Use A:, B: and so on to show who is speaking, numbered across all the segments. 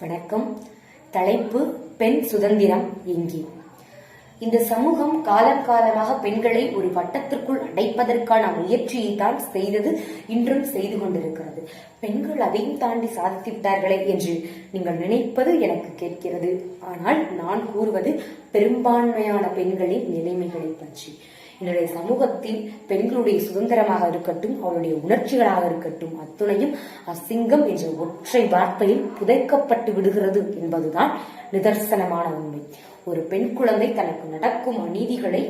A: வணக்கம். தலைப்பு பெண் சுதந்திரம் எங்கே இந்த சமூகம் காலங்காலமாக பெண்களை ஒரு வட்டத்திற்குள் அடைப்பதற்கான முயற்சியை தான் செய்தது இன்றும் செய்து கொண்டிருக்கிறது. பெண்கள் அதையும் தாண்டி சாதித்து விட்டார்களே என்று நீங்கள் நினைப்பது எனக்கு கேட்கிறது. ஆனால் நான் கூறுவது பெரும்பான்மையான பெண்களின் நிலைமைகளை பற்றி. என்னுடைய சமூகத்தில் பெண்களுடைய சுதந்திரமாக இருக்கட்டும் அவளுடைய உணர்ச்சிகளாக இருக்கட்டும் அத்துணையும் அசிங்கம் என்ற ஒற்றை வார்த்தையில் புதைக்கப்பட்டு விடுகிறது என்பதுதான் நிதர்சனமான உண்மை. ஒரு பெண் குழந்தை தனக்கு நடக்கும் அநீதிகளை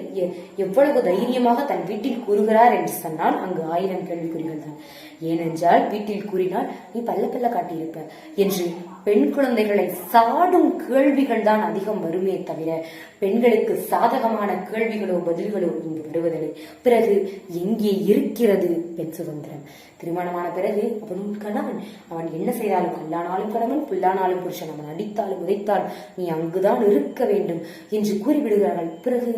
A: எவ்வளவு தைரியமாக தன் வீட்டில் கூறுகிறார் என்று சொன்னால் அங்கு ஆயிரம் கேள்விக்குறிகள் தான். ஏனென்றால் வீட்டில் கூறினால் நீ பல்ல பல்ல காட்டியிருப்ப என்று பெண் குழந்தைகளை சாடும் கேள்விகள் தான் அதிகம் வருமே தவிர பெண்களுக்கு சாதகமான கேள்விகளோ பதில்களோ இங்கு வருவதில்லை. பிறகு எங்கே இருக்கிறது பெண் சுதந்திரம்? திருமணமான பிறகு அவன் கணவன். அவன் என்ன செய்தாலும் கல்லானாலும் கணவன் புல்லானாலும் புருஷன். அவன் அடித்தாலும் உதைத்தாலும் நீ அங்குதான் இருக்க வேண்டும். என்று கூறிவிடுகிறார்கள். பிறகு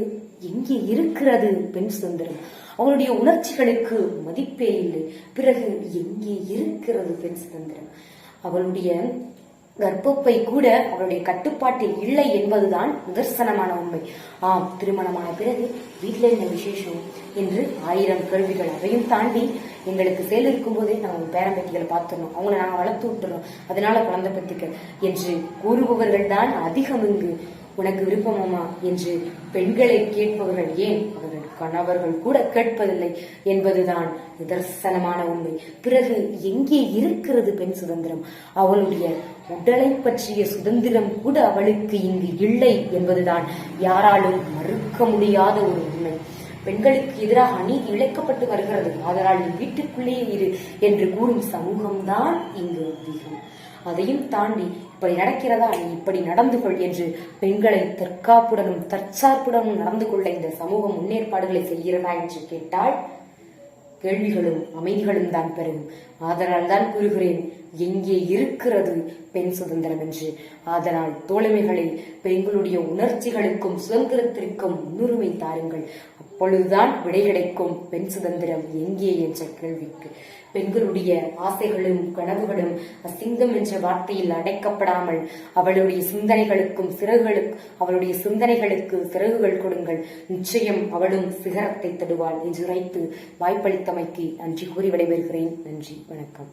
A: எங்கே இருக்கிறது பெண் சுதந்திரம் அவனுடைய உணர்ச்சிகளுக்கு மதிப்பே இல்லை. பிறகு எங்கே இருக்கிறது பெண் சுதந்திரம் அவளுடைய கர்ப்பப்பை கூட அவளுடைய கட்டுப்பாட்டில் இல்லை என்பதுதான் நிதர்சனமான உண்மை. ஆம் திருமணமான பிறகு வீட்டில் என்ன விசேஷம்? என்று ஆயிரம் கேள்விகள் அதையும் தாண்டி எங்களுக்கு செயல் இருக்கும் போதே நாங்கள் பேரம்பேத்திகளை பார்த்துடணும். அவங்கள நாங்கள் வளர்த்து விட்டுறோம் அதனால குழந்தை பத்திக்க என்று கூறுபவர்கள் தான் அதிகம் இங்கு. உனக்கு விருப்பமாமா என்று பெண்களை கேட்பவர்கள் ஏன்? அவர்கள் கணவர்கள் கூட கேட்பதில்லை என்பதுதான் நிதர்சனமான உண்மை. பிறகு எங்கே இருக்கிறது பெண் சுதந்திரம்? அவளுடைய உடலை பற்றிய சுதந்திரம் கூட அவளுக்கு இங்கு இல்லை என்பதுதான் யாராலும் மறுக்க முடியாத ஒரு உண்மை. பெண்களுக்கு எதிராக அநீதி இழைக்கப்பட்டு வருகிறது. ஆதலால் வீட்டுக்குள்ளேயே இரு என்று கூறும் சமூகம்தான் இங்கு அதிகம். அதையும் தாண்டி இப்படி நடக்கிறதா நீ இப்படி நடந்து கொள் என்று பெண்களை தற்காப்புடனும் தற்சார்புடனும் நடந்து கொள்ள இந்த சமூக முன்னேற்பாடுகளை செய்கிறதா என்று கேட்டால் கேள்விகளும் அமைதிகளும் தான் பெறும். ஆதலால் தான் கூறுகிறேன் எங்கே இருக்கிறது பெண் சுதந்திரம் என்று. ஆதலால் தோழமைகளை பெண்களுடைய உணர்ச்சிகளுக்கும் சுதந்திரத்திற்கும் முன்னுரிமை தாருங்கள். அப்பொழுதுதான் விடை கிடைக்கும் பெண் சுதந்திரம் எங்கே என்ற கேள்விக்கு. பெண்களுடைய ஆசைகளும் கனவுகளும் அசிங்கம் என்ற வார்த்தையில் அடைக்கப்படாமல் அவளுடைய சிந்தனைகளுக்கும் சிறகுகளுக்கு அவளுடைய சிந்தனைகளுக்கு சிறகுகள் கொடுங்கள். நிச்சயம் அவளும் சிகரத்தை தடுவாள் என்று உரைத்து வாய்ப்பளித்தமைக்கு நன்றி கூறி விடைபெறுகிறேன். நன்றி. வணக்கம்.